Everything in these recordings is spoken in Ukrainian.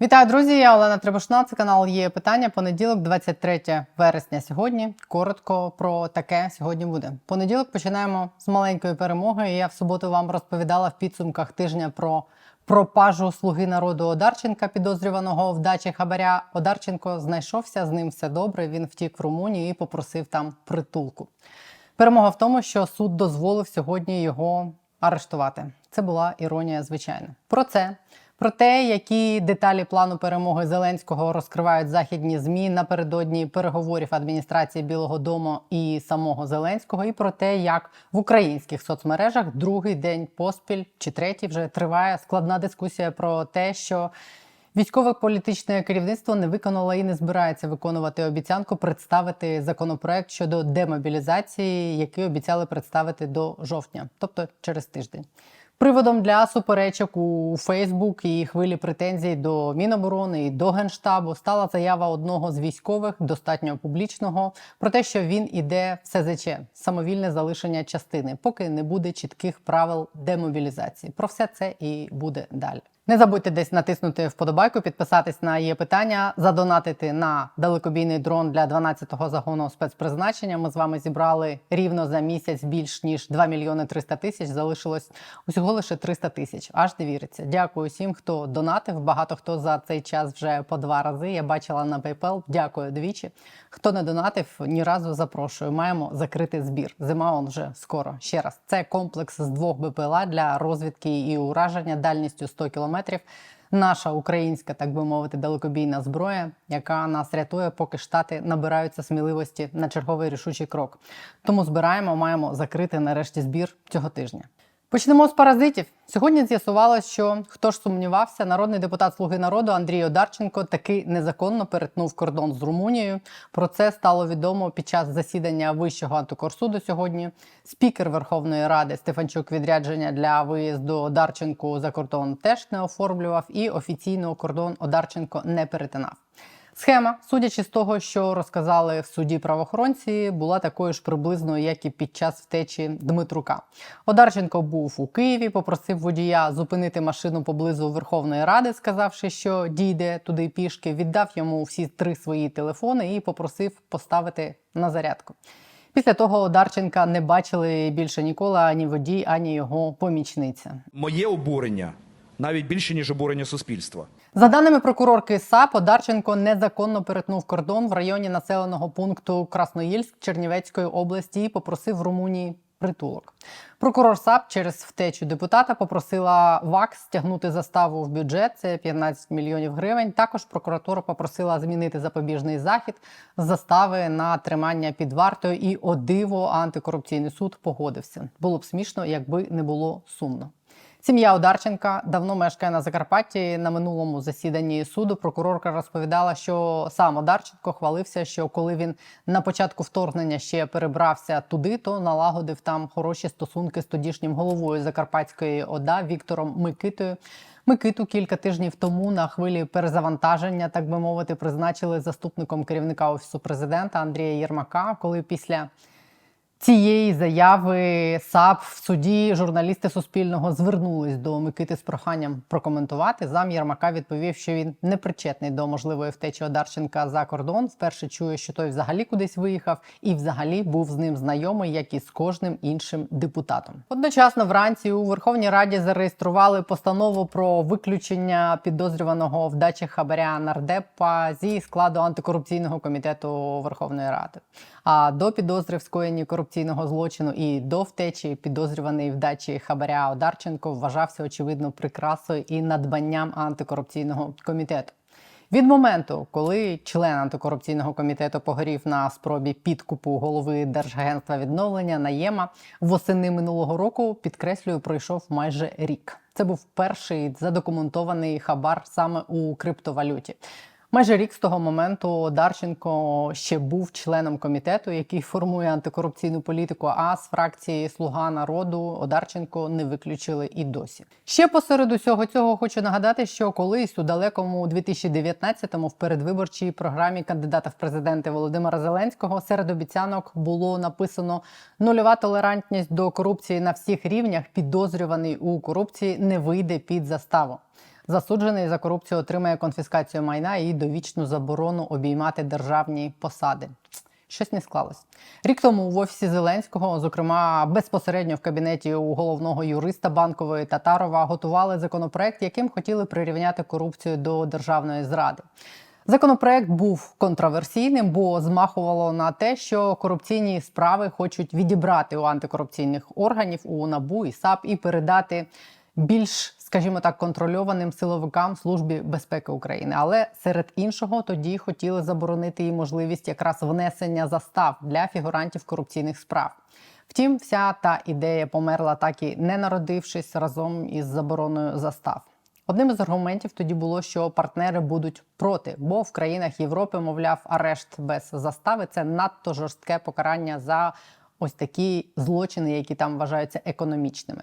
Вітаю, друзі! Я Олена Требушна. Це канал є питання. Понеділок, 23 вересня. Сьогодні коротко про таке сьогодні буде. Понеділок починаємо з маленької перемоги. Я в суботу вам розповідала в підсумках тижня про пропажу слуги народу Одарченка, підозрюваного в дачі хабаря. Одарченко знайшовся з ним все добре. Він втік в Румунію і попросив там притулку. Перемога в тому, що суд дозволив сьогодні його арештувати. Це була іронія, звичайно. Про це. Про те, які деталі плану перемоги Зеленського розкривають західні змі напередодні переговорів адміністрації Білого Дому і самого Зеленського, і про те, як в українських соцмережах другий день поспіль чи третій вже триває складна дискусія про те, що Військове політичне керівництво не виконало і не збирається виконувати обіцянку представити законопроект щодо демобілізації, який обіцяли представити до жовтня, тобто через тиждень. Приводом для суперечок у Фейсбук і хвилі претензій до Міноборони і до Генштабу стала заява одного з військових, достатньо публічного, про те, що він іде в СЗЧ самовільне залишення частини, поки не буде чітких правил демобілізації. Про все це і буде далі. Не забудьте десь натиснути вподобайку, підписатись на є питання, задонатити на далекобійний дрон для 12-го загону спецпризначення. Ми з вами зібрали рівно за місяць більш ніж 2 мільйони 300 тисяч. Залишилось усього лише 300 тисяч. Аж не віриться. Дякую всім, хто донатив. Багато хто за цей час вже по два рази. Я бачила на PayPal. Дякую двічі. Хто не донатив, ні разу запрошую. Маємо закрити збір. Зима он вже скоро. Ще раз, це комплекс з двох БПЛА для розвідки і ураження дальністю 100 кілометрів. Наша українська, так би мовити, далекобійна зброя, яка нас рятує, поки штати набираються сміливості на черговий рішучий крок. Тому збираємо, маємо закрити нарешті збір цього тижня. Почнемо з паразитів. Сьогодні з'ясувалось, що хто ж сумнівався, народний депутат Слуги народу Андрій Одарченко таки незаконно перетнув кордон з Румунією. Про це стало відомо під час засідання Вищого антикорсуду сьогодні. Спікер Верховної Ради Стефанчук відрядження для виїзду Одарченку за кордон теж не оформлював, і офіційно кордон Одарченко не перетинав. Схема, судячи з того, що розказали в суді правоохоронці, була такою ж приблизною, як і під час втечі Дмитрука. Одарченко був у Києві, попросив водія зупинити машину поблизу Верховної Ради, сказавши, що дійде туди пішки. Віддав йому всі три свої телефони і попросив поставити на зарядку. Після того Одарченка не бачили більше ніколи ані водій, ані його помічниця. Моє обурення навіть більше ніж обурення суспільства. За даними прокурорки САП, Одарченко незаконно перетнув кордон в районі населеного пункту Красноїльськ Чернівецької області і попросив в Румунії притулок. Прокурор САП через втечу депутата попросила ВАКС стягнути заставу в бюджет. Це 15 мільйонів гривень. Також прокуратура попросила змінити запобіжний захід з застави на тримання під вартою. І о диво антикорупційний суд погодився. Було б смішно, якби не було сумно. Сім'я Одарченка давно мешкає на Закарпатті. На минулому засіданні суду прокурорка розповідала, що сам Одарченко хвалився, що коли він на початку вторгнення ще перебрався туди, то налагодив там хороші стосунки з тодішнім головою Закарпатської ОДА Віктором Микитою. Микиту кілька тижнів тому на хвилі перезавантаження, так би мовити, призначили заступником керівника офісу президента Андрія Єрмака, коли після цієї заяви САП в суді журналісти Суспільного звернулись до Микити з проханням прокоментувати. Зам Єрмака відповів, що він не причетний до можливої втечі Одарченка за кордон. Вперше чує, що той взагалі кудись виїхав, і взагалі був з ним знайомий, як і з кожним іншим депутатом. Одночасно вранці у Верховній Раді зареєстрували постанову про виключення підозрюваного в дачі хабаря нардепа зі складу антикорупційного комітету Верховної Ради. А до підозри в скоєнні корупційного злочину і до втечі підозрюваний в дачі хабаря Одарченко вважався очевидно прикрасою і надбанням антикорупційного комітету. Від моменту, коли член антикорупційного комітету погорів на спробі підкупу голови Держагентства відновлення Наєма восени минулого року, підкреслюю, пройшов майже рік. Це був перший задокументований хабар саме у криптовалюті. Майже рік з того моменту Дарченко ще був членом комітету, який формує антикорупційну політику. А з фракції Слуга народу Одарченко не виключили і досі. Ще посеред усього цього хочу нагадати, що колись у далекому 2019-му в передвиборчій програмі кандидата в президенти Володимира Зеленського серед обіцянок було написано нульова толерантність до корупції на всіх рівнях. Підозрюваний у корупції не вийде під заставу. Засуджений за корупцію отримає конфіскацію майна і довічну заборону обіймати державні посади. Щось не склалось. Рік тому в офісі Зеленського, зокрема безпосередньо в кабінеті у головного юриста банкової Татарова, готували законопроект, яким хотіли прирівняти корупцію до державної зради. Законопроект був контроверсійним, бо змахувало на те, що корупційні справи хочуть відібрати у антикорупційних органів у НАБУ і САП і передати більш, скажімо так, контрольованим силовикам Службі безпеки України. Але серед іншого тоді хотіли заборонити і можливість якраз внесення застав для фігурантів корупційних справ. Втім, вся та ідея померла так і не народившись разом із забороною застав. Одним із аргументів тоді було, що партнери будуть проти, бо в країнах Європи, мовляв, арешт без застави це надто жорстке покарання за ось такі злочини, які там вважаються економічними.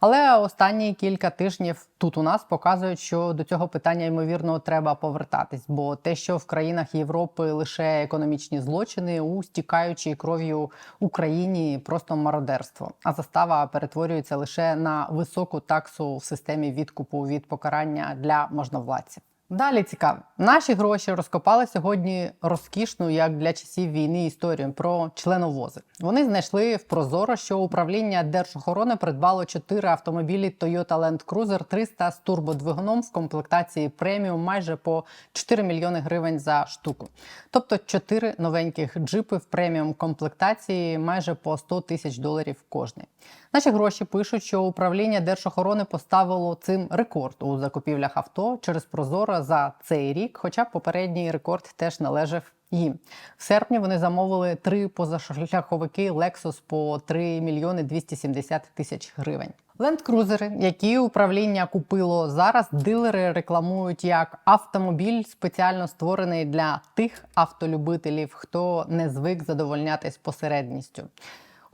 Але останні кілька тижнів тут у нас показують, що до цього питання ймовірно треба повертатись, бо те, що в країнах Європи лише економічні злочини у стікаючій кров'ю Україні, просто мародерство. А застава перетворюється лише на високу таксу в системі відкупу від покарання для можновладців. Далі цікаво. Наші гроші розкопали сьогодні розкішну, як для часів війни, історію про членовози. Вони знайшли в Прозоро, що управління Держохорони придбало чотири автомобілі Toyota Land Cruiser 300 з турбодвигуном в комплектації преміум майже по 4 мільйони гривень за штуку. Тобто чотири новеньких джипи в преміум комплектації майже по 100 тисяч доларів кожний. Наші гроші пишуть, що управління Держохорони поставило цим рекорд у закупівлях авто через Прозоро за цей рік, хоча попередній рекорд теж належав їм. В серпні вони замовили три позашляховики Lexus по 3 мільйони 270 тисяч гривень. Ленд-крузери, які управління купило зараз, дилери рекламують як автомобіль, спеціально створений для тих автолюбителів, хто не звик задовольнятись посередністю.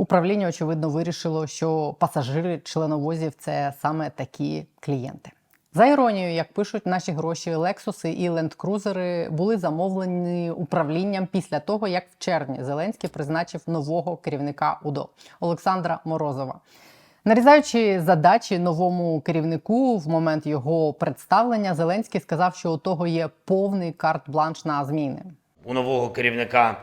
Управління, очевидно, вирішило, що пасажири членовозів це саме такі клієнти. За іронією, як пишуть наші гроші, Лексуси і лендкрузери були замовлені управлінням після того, як в червні Зеленський призначив нового керівника УДО Олександра Морозова. Нарізаючи задачі новому керівнику в момент його представлення, Зеленський сказав, що у того є повний карт-бланш на зміни. У нового керівника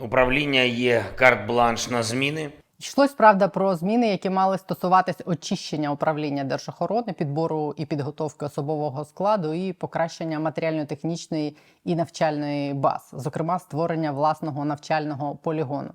управління є карт-бланш на зміни. Йшлось правда про зміни, які мали стосуватись очищення управління держохорони, підбору і підготовки особового складу і покращення матеріально-технічної і навчальної баз, зокрема створення власного навчального полігону.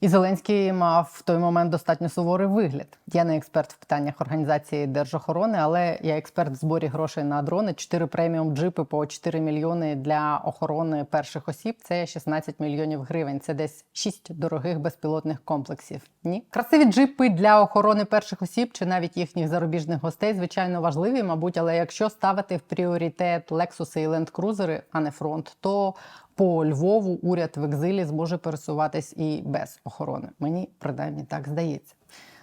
І Зеленський мав в той момент достатньо суворий вигляд. Я не експерт в питаннях організації держохорони, але я експерт в зборі грошей на дрони. Чотири преміум джипи по 4 мільйони для охорони перших осіб. Це 16 мільйонів гривень. Це десь 6 дорогих безпілотних комплексів. Ні, красиві джипи для охорони перших осіб чи навіть їхніх зарубіжних гостей, звичайно, важливі, мабуть. Але якщо ставити в пріоритет Лексуси і лендкрузери, а не фронт, то по Львову уряд в екзилі зможе пересуватись і без охорони. Мені принаймні так здається.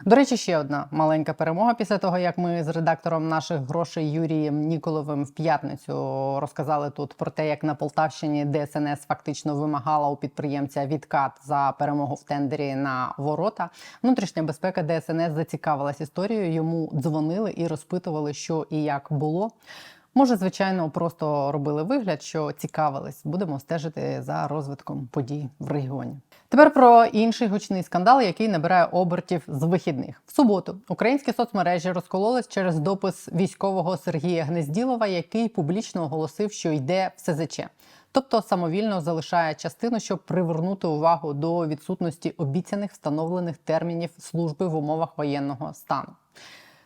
До речі, ще одна маленька перемога після того, як ми з редактором наших грошей Юрієм Ніколовим в п'ятницю розказали тут про те, як на Полтавщині ДСНС фактично вимагала у підприємця відкат за перемогу в тендері на ворота. Внутрішня безпека ДСНС зацікавилась історією. Йому дзвонили і розпитували, що і як було. Може, звичайно, просто робили вигляд, що цікавились. Будемо стежити за розвитком подій в регіоні. Тепер про інший гучний скандал, який набирає обертів з вихідних. В суботу українські соцмережі розкололись через допис військового Сергія Гнезділова, який публічно оголосив, що йде в СЗЧ. Тобто самовільно залишає частину, щоб привернути увагу до відсутності обіцяних встановлених термінів служби в умовах воєнного стану.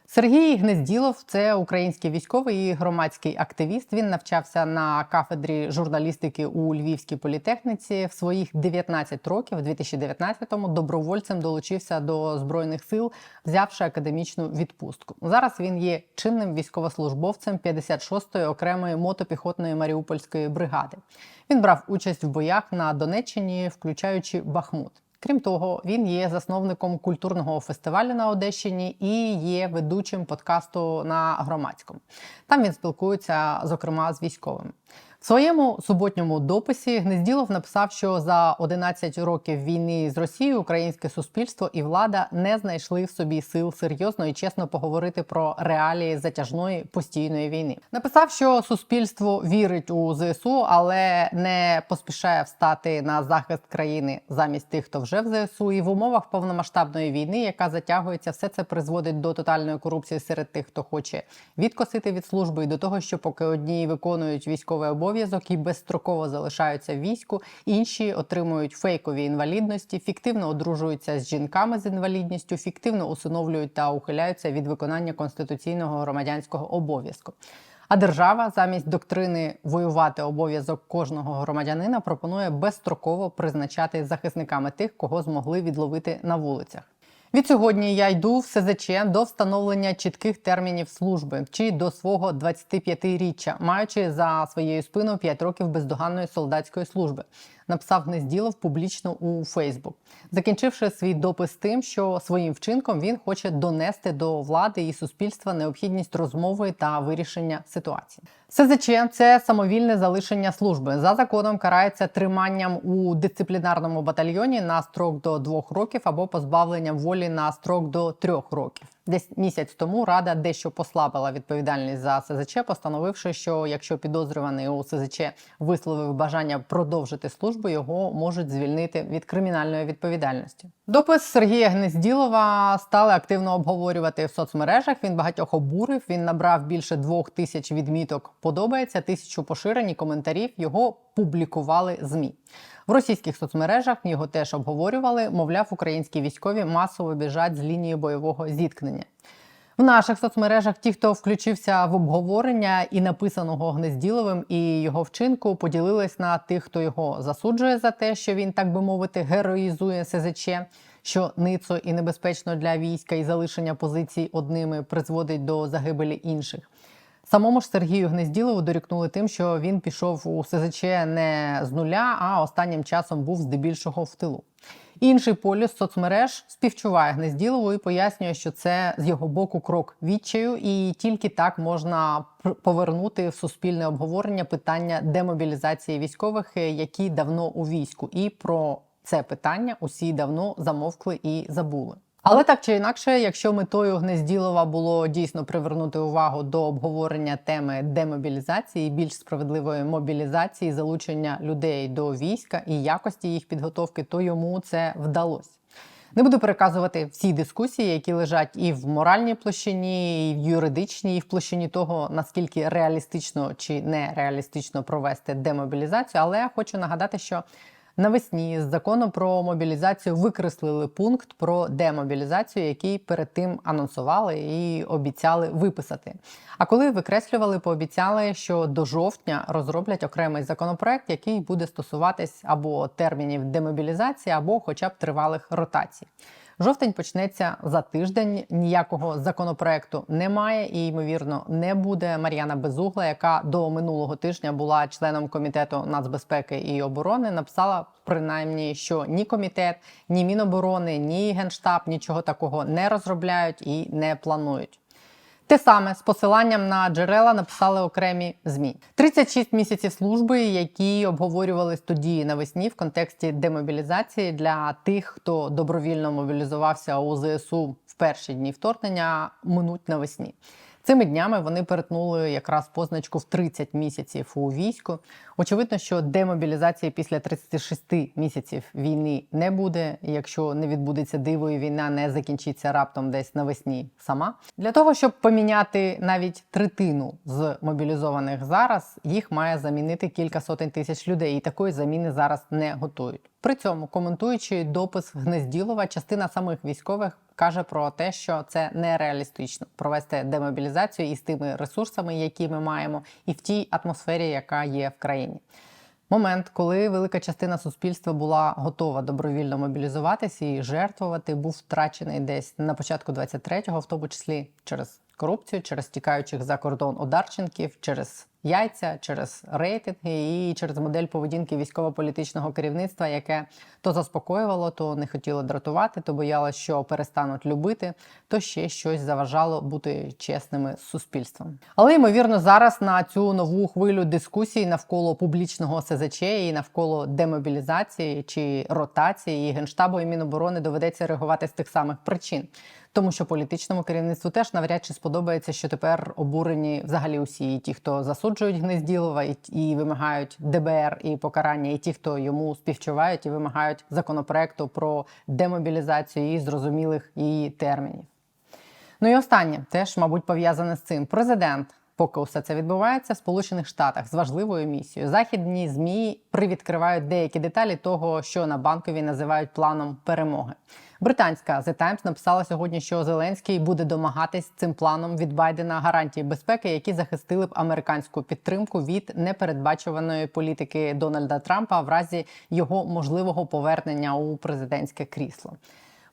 Сергій Гнезділов це український військовий і громадський активіст. Він навчався на кафедрі журналістики у Львівській політехніці. В своїх 19 років, в 2019-му, добровольцем долучився до збройних сил, взявши академічну відпустку. Зараз він є чинним військовослужбовцем 56-ї окремої мотопіхотної маріупольської бригади. Він брав участь в боях на Донеччині, включаючи Бахмут. Крім того, він є засновником культурного фестивалю на Одещині і є ведучим подкасту на громадському. Там він спілкується, зокрема, з військовими. Своєму суботньому дописі Гнезділов написав, що за 11 років війни з Росією українське суспільство і влада не знайшли в собі сил серйозно і чесно поговорити про реалії затяжної постійної війни. Написав, що суспільство вірить у ЗСУ, але не поспішає встати на захист країни замість тих, хто вже в ЗСУ. І в умовах повномасштабної війни, яка затягується, все це призводить до тотальної корупції серед тих, хто хоче відкосити від служби, і до того, що поки одні виконують військовий обов'язок і безстроково залишаються в війську, інші отримують фейкові інвалідності, фіктивно одружуються з жінками з інвалідністю, фіктивно усиновлюють та ухиляються від виконання конституційного громадянського обов'язку. А держава замість доктрини воювати обов'язок кожного громадянина пропонує безстроково призначати захисниками тих, кого змогли відловити на вулицях. Від сьогодні я йду в СЗЧ до встановлення чітких термінів служби чи до свого 25-річчя, маючи за своєю спиною 5 років бездоганної солдатської служби. Написав Гнезділов публічно у Фейсбук, закінчивши свій допис тим, що своїм вчинком він хоче донести до влади і суспільства необхідність розмови та вирішення ситуації. СЗЧ це самовільне залишення служби. За законом карається триманням у дисциплінарному батальйоні на строк до двох років або позбавленням волі на строк до трьох років. Десь місяць тому рада дещо послабила відповідальність за СЗЧ, постановивши, що якщо підозрюваний у СЗЧ висловив бажання продовжити службу, його можуть звільнити від кримінальної відповідальності. Допис Сергія Гнезділова стали активно обговорювати в соцмережах. Він багатьох обурив. Він набрав більше двох тисяч відміток. Подобається тисячу поширень і коментарів. Його публікували змі. В російських соцмережах його теж обговорювали. Мовляв, українські військові масово біжать з лінії бойового зіткнення. В наших соцмережах ті, хто включився в обговорення і написаного Гнезділовим і його вчинку, поділились на тих, хто його засуджує за те, що він, так би мовити, героїзує СЗЧ, що ницо і небезпечно для війська і залишення позицій одними призводить до загибелі інших. Самому ж Сергію Гнезділову дорікнули тим, що він пішов у СЗЧ не з нуля, а останнім часом був здебільшого в тилу. Інший полюс соцмереж співчуває Гнезділову і пояснює, що це з його боку крок відчаю, і тільки так можна повернути в суспільне обговорення питання демобілізації військових, е, які давно у війську, і про це питання усі давно замовкли і забули. Але так чи інакше, якщо метою Гнезділова було дійсно привернути увагу до обговорення теми демобілізації, більш справедливої мобілізації, залучення людей до війська і якості їх підготовки, то йому це вдалося. Не буду переказувати всі дискусії, які лежать і в моральній площині, і в юридичній, і в площині того, наскільки реалістично чи нереалістично провести демобілізацію. Але я хочу нагадати, що навесні з закону про мобілізацію викреслили пункт про демобілізацію, який перед тим анонсували і обіцяли виписати. А коли викреслювали, пообіцяли, що до жовтня розроблять окремий законопроект, який буде стосуватись або термінів демобілізації, або хоча б тривалих ротацій. Жовтень почнеться за тиждень. Ніякого законопроекту немає і ймовірно не буде. Мар'яна Безугла, яка до минулого тижня була членом комітету нацбезпеки і оборони, написала принаймні, що ні комітет, ні міноборони, ні генштаб нічого такого не розробляють і не планують. Те саме з посиланням на джерела написали окремі змі. 36 місяців служби, які обговорювались тоді навесні в контексті демобілізації для тих, хто добровільно мобілізувався у ЗСУ в перші дні вторгнення, минуть навесні. Цими днями вони перетнули якраз позначку в 30 місяців у війську. Очевидно, що демобілізації після 36 місяців війни не буде. Якщо не відбудеться диво, і війна не закінчиться раптом десь навесні сама. Для того щоб поміняти навіть третину з мобілізованих зараз, їх має замінити кілька сотень тисяч людей, і такої заміни зараз не готують. При цьому, коментуючи допис Гнезділова, частина самих військових каже про те, що це нереалістично провести демобілізацію із тими ресурсами, які ми маємо, і в тій атмосфері, яка є в країні. Момент, коли велика частина суспільства була готова добровільно мобілізуватися і жертвувати, був втрачений десь на початку 23-го, в тому числі через корупцію, через тікаючих за кордон одарченків, через яйця, через рейтинги і через модель поведінки військово-політичного керівництва, яке то заспокоювало, то не хотіло дратувати, то боялося, що перестануть любити, то ще щось заважало бути чесними з суспільством. Але ймовірно, зараз на цю нову хвилю дискусій навколо публічного СЗЧ і навколо демобілізації чи ротації генштабу і Міноборони доведеться реагувати з тих самих причин. Тому що політичному керівництву теж навряд чи сподобається, що тепер обурені взагалі усі ті, хто засуджують Гнезділова, і, і вимагають ДБР і покарання, і ті, хто йому співчувають і вимагають законопроекту про демобілізацію і зрозумілих її термінів. Ну і останнє теж, мабуть, пов'язане з цим. Президент, поки усе це відбувається, в Сполучених Штатах з важливою місією. Західні змі привідкривають деякі деталі того, що на банковій називають планом перемоги. Британська The Times написала сьогодні, що Зеленський буде домагатись цим планом від Байдена гарантії безпеки, які захистили б американську підтримку від непередбачуваної політики Дональда Трампа в разі його можливого повернення у президентське крісло.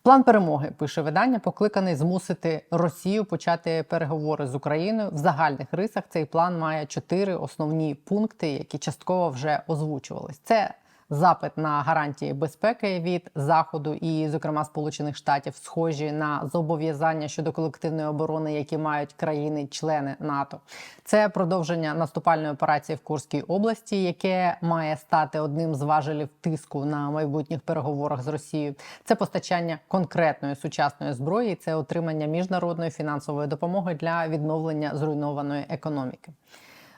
План перемоги пише видання, покликаний змусити Росію почати переговори з Україною. В загальних рисах цей план має чотири основні пункти, які частково вже озвучувались. Це запит на гарантії безпеки від заходу і, зокрема, Сполучених Штатів, схожі на зобов'язання щодо колективної оборони, які мають країни-члени НАТО. Це продовження наступальної операції в Курській області, яке має стати одним з важелів тиску на майбутніх переговорах з Росією. Це постачання конкретної сучасної зброї, це отримання міжнародної фінансової допомоги для відновлення зруйнованої економіки.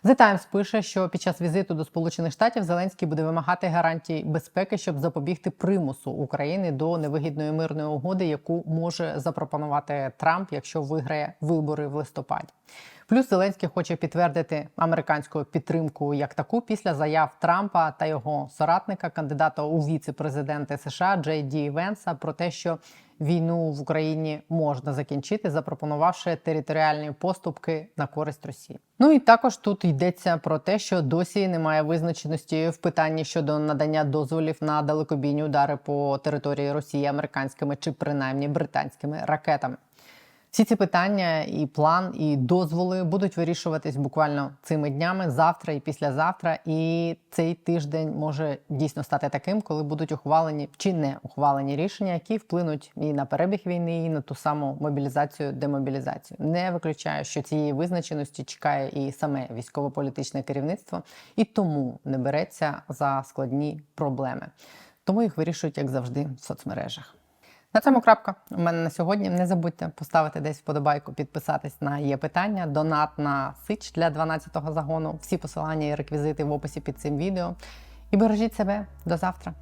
The Times пише, що під час візиту до Сполучених Штатів Зеленський буде вимагати гарантій безпеки, щоб запобігти примусу України до невигідної мирної угоди, яку може запропонувати Трамп, якщо виграє вибори в листопаді. Плюс Зеленський хоче підтвердити американську підтримку як таку після заяв Трампа та його соратника, кандидата у віце-президенти США Джей Ді Венса, про те, що війну в Україні можна закінчити, запропонувавши територіальні поступки на користь Росії. Ну і також тут йдеться про те, що досі немає визначеності в питанні щодо надання дозволів на далекобійні удари по території Росії американськими чи принаймні британськими ракетами. Всі ці питання, і план, і дозволи будуть вирішуватись буквально цими днями, завтра і післязавтра. І цей тиждень може дійсно стати таким, коли будуть ухвалені чи не ухвалені рішення, які вплинуть і на перебіг війни, і на ту саму мобілізацію, демобілізацію. Не виключаю, що цієї визначеності чекає і саме військово-політичне керівництво, і тому не береться за складні проблеми. Тому їх вирішують, як завжди, в соцмережах. На цьому крапка. У мене на сьогодні. Не забудьте поставити десь вподобайку, підписатись на є питання, донат на сич для 12-го загону. Всі посилання і реквізити в описі під цим відео. І бережіть себе до завтра.